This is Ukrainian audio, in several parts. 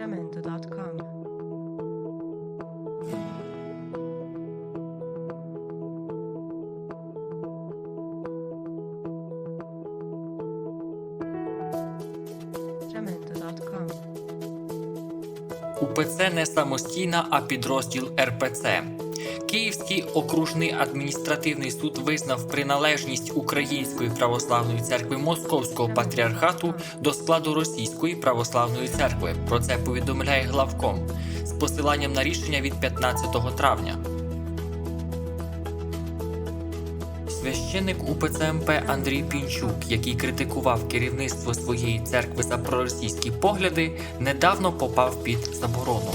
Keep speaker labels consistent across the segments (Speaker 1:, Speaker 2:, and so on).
Speaker 1: Jamendo.com.
Speaker 2: УПЦ не самостійна, а підрозділ РПЦ. Київський окружний адміністративний суд визнав приналежність Української православної церкви Московського патріархату до складу Російської православної церкви. Про це повідомляє главком з посиланням на рішення від 15 травня. Священник УПЦ МП Андрій Пінчук, який критикував керівництво своєї церкви за проросійські погляди, недавно попав під заборону.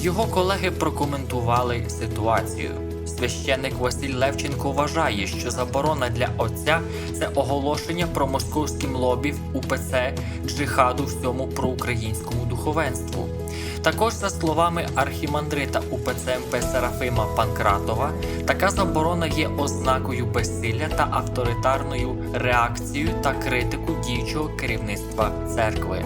Speaker 2: Його колеги прокоментували ситуацію. Священник Василь Левченко вважає, що заборона для отця це оголошення про московським лобі в УПЦ джихаду всьому проукраїнському духовенству. Також, за словами архімандрита УПЦ МП Серафима Панкратова, така заборона є ознакою безсилля та авторитарною реакцією та критику діючого керівництва церкви.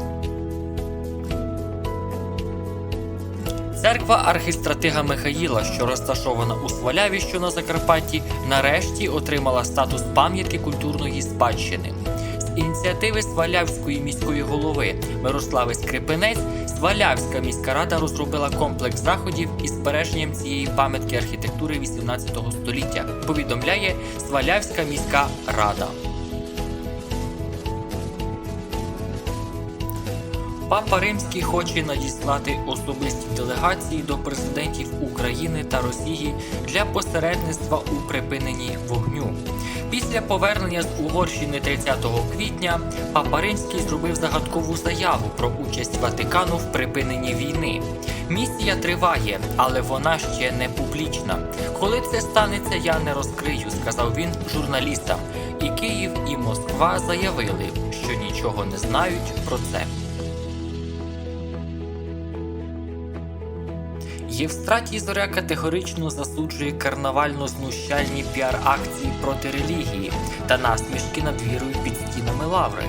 Speaker 2: Церква архістратига Михаїла, що розташована у Сваляві, що на Закарпатті, нарешті отримала статус пам'ятки культурної спадщини. З ініціативи Свалявської міської голови Мирослави Скрипинець Свалявська міська рада розробила комплекс заходів із збереженням цієї пам'ятки архітектури 18 століття. Повідомляє Свалявська міська рада. Папа Римський хоче надіслати особисті делегації до президентів України та Росії для посередництва у припиненні вогню. Після повернення з Угорщини 30 квітня Папа Римський зробив загадкову заяву про участь Ватикану в припиненні війни. Місія триває, але вона ще не публічна. Коли це станеться, я не розкрию, сказав він журналістам. І Київ, і Москва заявили, що нічого не знають про це. Євстратій Зоря категорично засуджує карнавально-знущальні піар-акції проти релігії та насмішки над вірою під стінами лаври.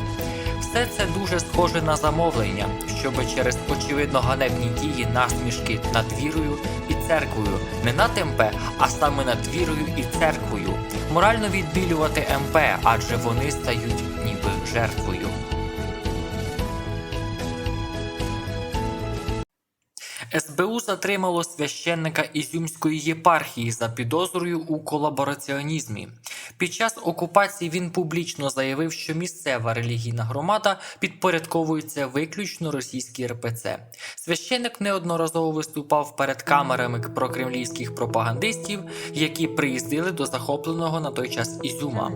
Speaker 2: Все це дуже схоже на замовлення, щоби через очевидно ганебні дії насмішки над вірою і церквою, не над МП, а саме над вірою і церквою, морально відбілювати МП, адже вони стають ніби жертвою. СБУ затримало священника Ізюмської єпархії за підозрою у колабораціонізмі. Під час окупації він публічно заявив, що місцева релігійна громада підпорядковується виключно російській РПЦ. Священник неодноразово виступав перед камерами прокремлівських пропагандистів, які приїздили до захопленого на той час Ізюма.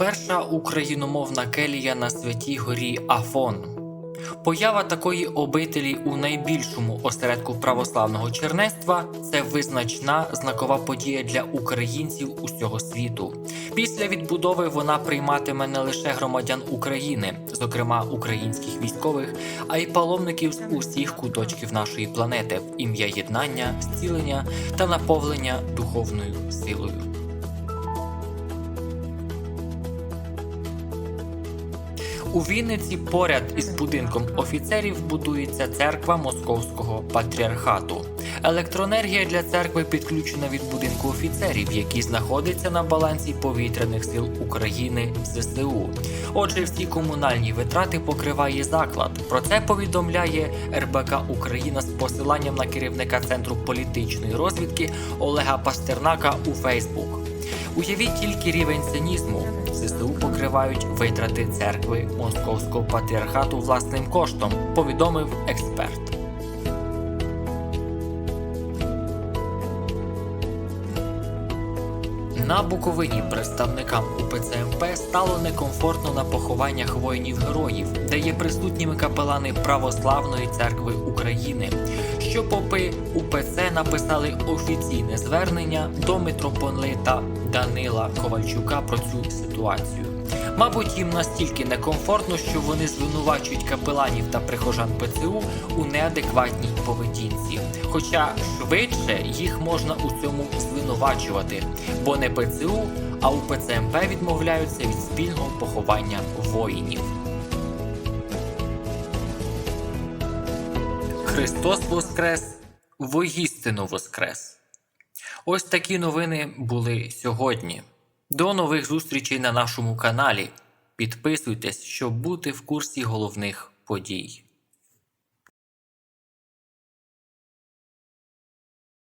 Speaker 2: Перша україномовна келія на святій горі Афон. Поява такої обителі у найбільшому осередку православного чернецтва це визначна знакова подія для українців усього світу. Після відбудови вона прийматиме не лише громадян України, зокрема українських військових, а й паломників з усіх куточків нашої планети ім'я єднання, зцілення та наповнення духовною силою. У Вінниці поряд із будинком офіцерів будується церква Московського патріархату. Електроенергія для церкви підключена від будинку офіцерів, який знаходиться на балансі повітряних сил України ЗСУ. Отже, всі комунальні витрати покриває заклад. Про це повідомляє РБК Україна з посиланням на керівника центру політичної розвідки Олега Пастернака у Фейсбук. Уявіть тільки рівень цинізму. ЗСУ покривають витрати церкви Московського патріархату власним коштом, повідомив експерт. На Буковині представникам УПЦ МП стало некомфортно на похованнях воїнів-героїв, де є присутніми капелани Православної церкви України. Що попи УПЦ написали офіційне звернення до митрополита Данила Ковальчука про цю ситуацію. Мабуть, їм настільки некомфортно, що вони звинувачують капеланів та прихожан ПЦУ у неадекватній поведінці. Хоча швидше їх можна у цьому звинувачувати, бо не ПЦУ, а у ПЦМП відмовляються від спільного поховання воїнів. Христос Воскрес! Воістину Воскрес! Ось такі новини були сьогодні. До нових зустрічей на нашому каналі. Підписуйтесь, щоб бути в курсі головних подій.